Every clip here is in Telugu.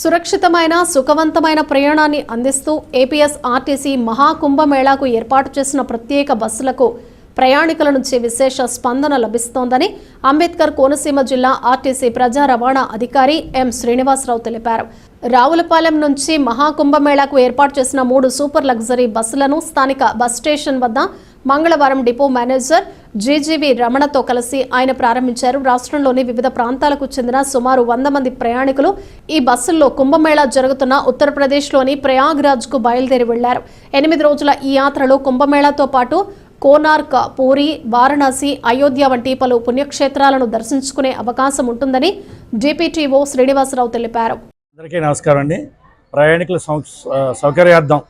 సురక్షితమైన సుఖవంతమైన ప్రయాణాన్ని అందిస్తూ ఏపీఎస్ ఆర్టీసీ మహాకుంభమేళాకు ఏర్పాటు చేసిన ప్రత్యేక బస్సులకు ప్రయాణికుల నుంచి విశేష స్పందన లభిస్తోందని అంబేద్కర్ కోనసీమ జిల్లా ఆర్టీసీ ప్రజా రవాణా అధికారి ఎం శ్రీనివాసరావు తెలిపారు. రావులపాలెం నుంచి మహాకుంభమేళాకు ఏర్పాటు చేసిన మూడు సూపర్ లగ్జరీ బస్సులను స్థానిక బస్ స్టేషన్ వద్ద మంగళవారం డిపో మేనేజర్ జీజీవి రమణతో కలిసి ఆయన ప్రారంభించారు. రాష్ట్రంలోని వివిధ ప్రాంతాలకు చెందిన సుమారు వంద మంది ప్రయాణికులు ఈ బస్సుల్లో కుంభమేళా జరుగుతున్న ఉత్తరప్రదేశ్లోని ప్రయాగ్రాజ్కు బయలుదేరి వెళ్ళారు. ఎనిమిది రోజుల ఈ యాత్రలో కుంభమేళాతో పాటు కోనార్క్ పూరి వారణాసి అయోధ్య వంటి పలు పుణ్యక్షేత్రాలను దర్శించుకునే అవకాశం ఉంటుందని డిపిటిఓ శ్రీనివాసరావు తెలిపారు. అందరికీ నమస్కారం అండి. ప్రయాణికుల సౌ- సౌకర్యార్థం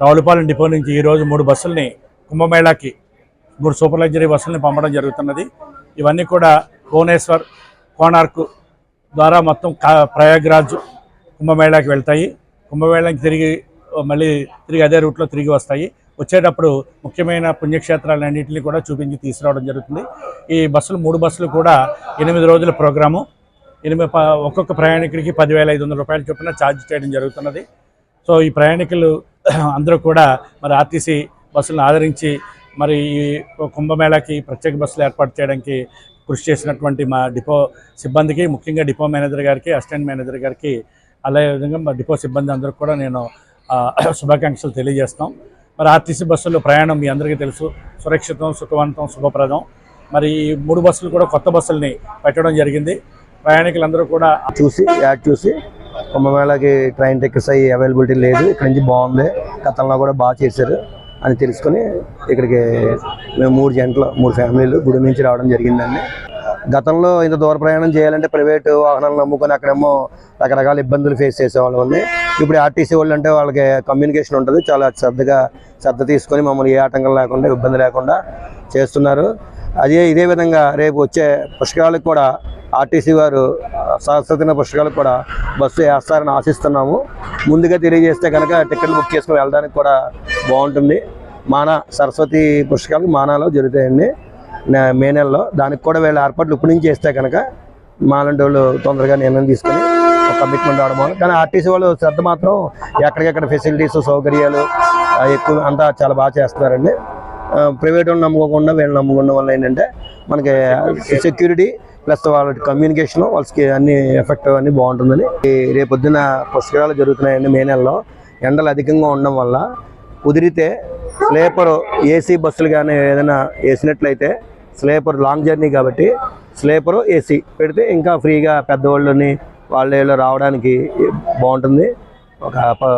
రావులపాలెం డిపో నుంచి ఈరోజు మూడు బస్సుల్ని కుంభమేళాకి మూడు సూపర్ లగ్జరీ బస్సుల్ని పంపడం జరుగుతున్నది. ఇవన్నీ కూడా భువనేశ్వర్ కోణార్క్ ద్వారా మొత్తం ప్రయాగ్రాజ్ కుంభమేళాకి వెళ్తాయి. కుంభమేళాకి తిరిగి మళ్ళీ తిరిగి అదే రూట్లో తిరిగి వస్తాయి. వచ్చేటప్పుడు ముఖ్యమైన పుణ్యక్షేత్రాలన్నింటినీ కూడా చూపించి తీసుకురావడం జరుగుతుంది. ఈ బస్సులు మూడు బస్సులు కూడా ఎనిమిది రోజుల ప్రోగ్రాము. ఎనిమిది ప- ఒక్కొక్క ప్రయాణికుడికి పదివేల ఐదు వందల రూపాయలు చొప్పున ఛార్జ్ చేయడం జరుగుతున్నది. సో ఈ ప్రయాణికులు అందరూ కూడా మరి ఆర్టీసీ బస్సులను ఆదరించి మరి ఈ కుంభమేళాకి ప్రత్యేక బస్సులు ఏర్పాటు చేయడానికి కృషి చేసినటువంటి మా డిపో సిబ్బందికి ముఖ్యంగా డిపో మేనేజర్ గారికి అసిస్టెంట్ మేనేజర్ గారికి అలాగే విధంగా మా డిపో సిబ్బంది అందరికి కూడా నేను శుభాకాంక్షలు తెలియజేస్తాం. మరి ఆర్టీసీ బస్సుల్లో ప్రయాణం మీ అందరికీ తెలుసు. సురక్షితం సుఖవంతం శుభప్రదం. మరి మూడు బస్సులు కూడా కొత్త బస్సుల్ని పెట్టడం జరిగింది. ప్రయాణికులందరూ కూడా చూసి యాడ్ చూసి కుంభమేళకి ట్రైన్ టికెట్స్ అయ్యి అవైలబిలిటీ లేదు. ఇక్కడ నుంచి బాగుంది. గతంలో కూడా బాగా చేశారు అని తెలుసుకొని ఇక్కడికి మేము మూడు జంటలు మూడు ఫ్యామిలీలు గుడి నుంచి రావడం జరిగిందండి. గతంలో ఇంత దూర ప్రయాణం చేయాలంటే ప్రైవేటు వాహనాలు నమ్ముకొని అక్కడేమో రకరకాల ఇబ్బందులు ఫేస్ చేసేవాళ్ళం అండి. ఇప్పుడు ఆర్టీసీ వాళ్ళు అంటే వాళ్ళకి కమ్యూనికేషన్ ఉంటుంది చాలా శ్రద్ధగా శ్రద్ధ తీసుకొని మమ్మల్ని ఏ ఆటంకం లేకుండా ఇబ్బంది లేకుండా చేస్తున్నారు. అదే ఇదే విధంగా రేపు వచ్చే పుష్కరాలకు కూడా ఆర్టీసీ వారు సరస్వతిన పుస్తకాలకు కూడా బస్సు వేస్తారని ఆశిస్తున్నాము. ముందుగా తెలియజేస్తే కనుక టికెట్లు బుక్ చేసుకుని వెళ్ళడానికి కూడా బాగుంటుంది. మానా సరస్వతి పుస్తకాలకు మానాలో జరుగుతాయండి. మే నెలలో దానికి కూడా వీళ్ళ ఏర్పాట్లు ఇప్పటి నుంచి చేస్తే కనుక మాలాంటి వాళ్ళు తొందరగా నిర్ణయం తీసుకుని ఒక కమిట్మెంట్ అవడం వల్ల. కానీ ఆర్టీసీ వాళ్ళు శ్రద్ధ మాత్రం ఎక్కడికెక్కడ ఫెసిలిటీస్ సౌకర్యాలు ఎక్కువ అంతా చాలా బాగా చేస్తున్నారండి. ప్రైవేట్ వాళ్ళు నమ్ముకోకుండా వీళ్ళు నమ్ముకోవడం వల్ల ఏంటంటే మనకి సెక్యూరిటీ ప్లస్ వాళ్ళ కమ్యూనికేషన్ వాళ్ళకి అన్ని ఎఫెక్ట్ అన్ని బాగుంటుందని. రేపొద్దున పుస్తకాలు జరుగుతున్నాయండి మే నెలలో. ఎండలు అధికంగా ఉండడం వల్ల కుదిరితే స్లీపర్ ఏసీ బస్సులు కానీ ఏదైనా వేసినట్లయితే స్లీపర్ లాంగ్ జర్నీ కాబట్టి స్లీపర్ ఏసీ పెడితే ఇంకా ఫ్రీగా పెద్దవాళ్ళని వాళ్ళు రావడానికి బాగుంటుంది. ఒక ప-